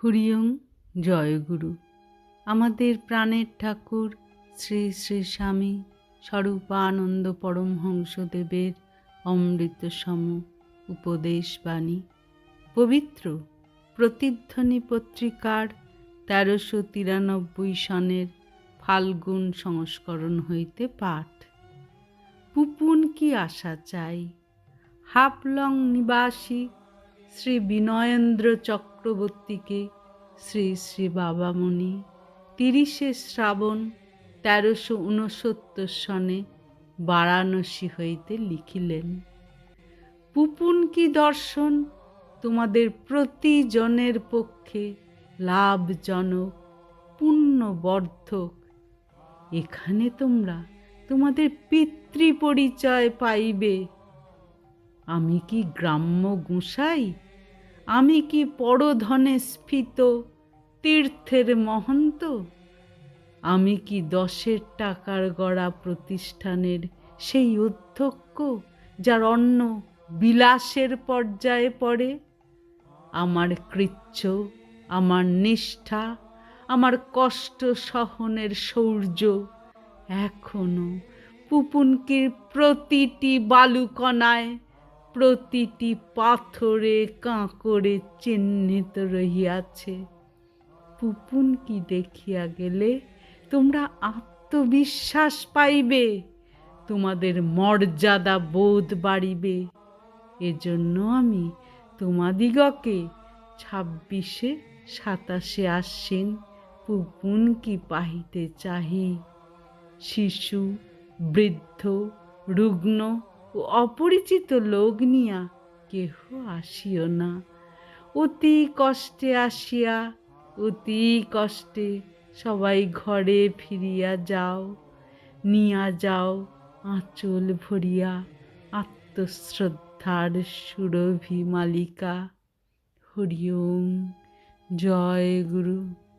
হরিওম জয়গুরু আমাদের প্রাণের ঠাকুর শ্রী শ্রী স্বামী স্বরূপানন্দ পরমহংসদেবের অমৃতসম উপদেশ বাণী পবিত্র প্রতিধ্বনি পত্রিকার তেরোশো তিরানব্বই সনের ফাল্গুন সংস্করণ হইতে পাঠ। পুপুন কি আশা চাই? হাফলং নিবাসী শ্রী বিনয়েন্দ্র চক্রবর্তীকে শ্রী শ্রী বাবামণি তিরিশে শ্রাবণ তেরোশো ঊনসত্তর সনে বারাণসী হইতে লিখিলেন, পুপুন কি দর্শন? তোমাদের প্রতিজনের পক্ষে লাভজনক, পুণ্যবর্ধক। এখানে তোমরা তোমাদের পিতৃ পরিচয় পাইবে। আমি কি গ্রাম্য গোসাই? আমি কি পরধনে স্ফীত, তীর্থের মহন্ত? আমি কি দশের টাকার গড়া প্রতিষ্ঠানের সেই অধ্যক্ষ, যার অন্ন বিলাসের পর্যায়ে পড়ে? আমার কৃচ্ছ, আমার নিষ্ঠা, আমার কষ্ট সহনের শৌর্য এখনও পুপুনকির প্রতিটি বালুকণায় প্রতিটি পাথরে কাঁকড়ে চিহ্নিত রহিয়াছে। পুপুন কি দেখিয়া গেলে তোমরা আত্মবিশ্বাস পাইবে, তোমাদের মর্যাদা বোধ বাড়িবে। এজন্য আমি তোমাদিগকে ছাব্বিশে সাতাশে আসছেন পুপুন কি পাহিতে চাহি? শিশু, বৃদ্ধ, রুগ্ন অপরিচিত লোক নিয়া কেহ আসিও না। অতি কষ্টে আসিয়া, অতি কষ্টে সবাই ঘরে ফিরিয়া যাও, নিয়া যাও আঁচল ভরিয়া আত্মশ্রদ্ধার সুরভি মালিকা। হরিওম, জয় গুরু।